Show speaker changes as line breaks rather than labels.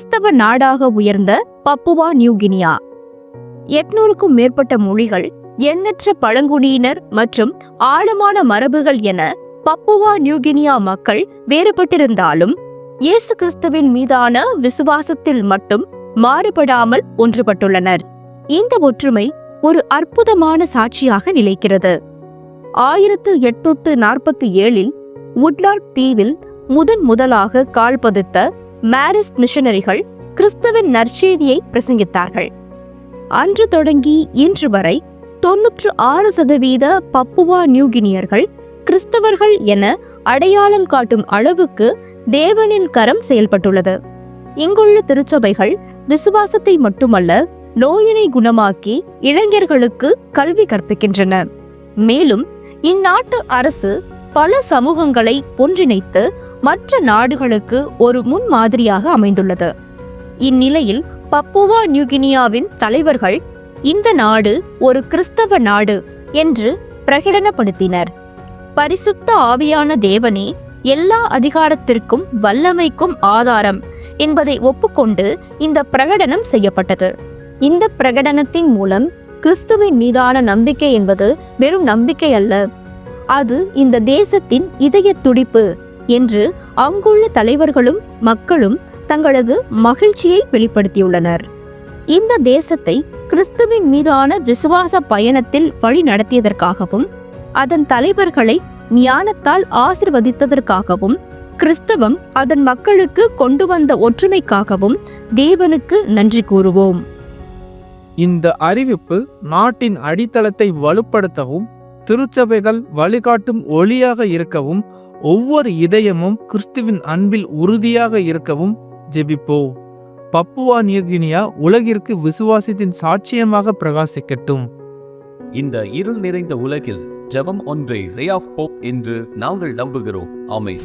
கிறிஸ்தவ நாடாக உயர்ந்த பப்புவா நியூகினியா எட்நூறுக்கும் மேற்பட்ட மொழிகள் எண்ணற்ற பழங்குடியினர் மற்றும் ஆழமான மரபுகள் என பப்புவா நியூகினியா மக்கள் வேறுபட்டிருந்தாலும் இயேசு கிறிஸ்துவின் மீதான விசுவாசத்தில் மட்டும் மாறுபடாமல் ஒன்றுபட்டுள்ளனர். இந்த ஒற்றுமை ஒரு அற்புதமான சாட்சியாக நிலைக்கிறது. ஆயிரத்து எட்நூத்து நாற்பத்தி ஏழில் உட்லார்ட் தீவில் முதன் முதலாக கால் மாரிஸ்ட் மிஷனரிகள் கிறிஸ்துவின் நற்செய்தியை பிரசங்கித்தார்கள். அன்று தொடங்கி இன்று வரை தொன்னூற்று ஆறு சதவீத பப்புவா நியூகினியர்கள் கிறிஸ்தவர்கள் என அடையாளம் காட்டும் அளவுக்கு தேவனின் கரம் செயல்பட்டுள்ளது. இங்குள்ள திருச்சபைகள் விசுவாசத்தை மட்டுமல்ல நோயினை குணமாக்கி இளைஞர்களுக்கு கல்வி கற்பிக்கின்றன. மேலும் இந்நாட்டு அரசு பல சமூகங்களை ஒன்றிணைத்து மற்ற நாடுகளுக்கு ஒரு முன்மாதிரியாக அமைந்துள்ளது. இந்நிலையில் பப்புவா நியூகினியாவின் தலைவர்கள் இந்த நாடு ஒரு கிறிஸ்தவ நாடு என்று பிரகடனப்படுத்தினர். பரிசுத்த ஆவியான தேவனே எல்லா அதிகாரத்திற்கும் வல்லமைக்கும் ஆதாரம் என்பதை ஒப்புக்கொண்டு இந்த பிரகடனம் செய்யப்பட்டது. இந்த பிரகடனத்தின் மூலம் கிறிஸ்துவின் மீதான நம்பிக்கை என்பது வெறும் நம்பிக்கை அல்ல. அது இந்த தேசத்தின் இதய துடிப்பு என்று அங்குள்ள தலைவர்களும் மக்களும் தங்களது மகிழ்ச்சியை வெளிப்படுத்தியுள்ளனர். இந்த தேசத்தை கிறிஸ்துவின் மீதான விசுவாச பயணத்தில் வழி நடத்தியதற்காகவும் அதன் தலைவர்களை ஞானத்தால் ஆசிர்வதித்ததற்காகவும் கிறிஸ்தவம் அதன் மக்களுக்கு கொண்டு வந்த ஒற்றுமைக்காகவும் தேவனுக்கு நன்றி கூறுவோம்.
இந்த அறிவிப்பு நாட்டின் அடித்தளத்தை வலுப்படுத்தவும் திருச்சபைகள் வழிகாட்டும் ஒளியாக இருக்கவும் ஒவ்வொரு இதயமும் கிறிஸ்துவின் அன்பில் உறுதியாக இருக்கவும் ஜெபிப்போ. பப்புவா நியூகினியா உலகிற்கு விசுவாசத்தின் சாட்சியமாக பிரகாசிக்கட்டும்.
இந்த இருள் நிறைந்த உலகில் ஜெபம் ஒன்றே ரே ஆஃப் போப் என்று நாங்கள் நம்புகிறோம். ஆமென்.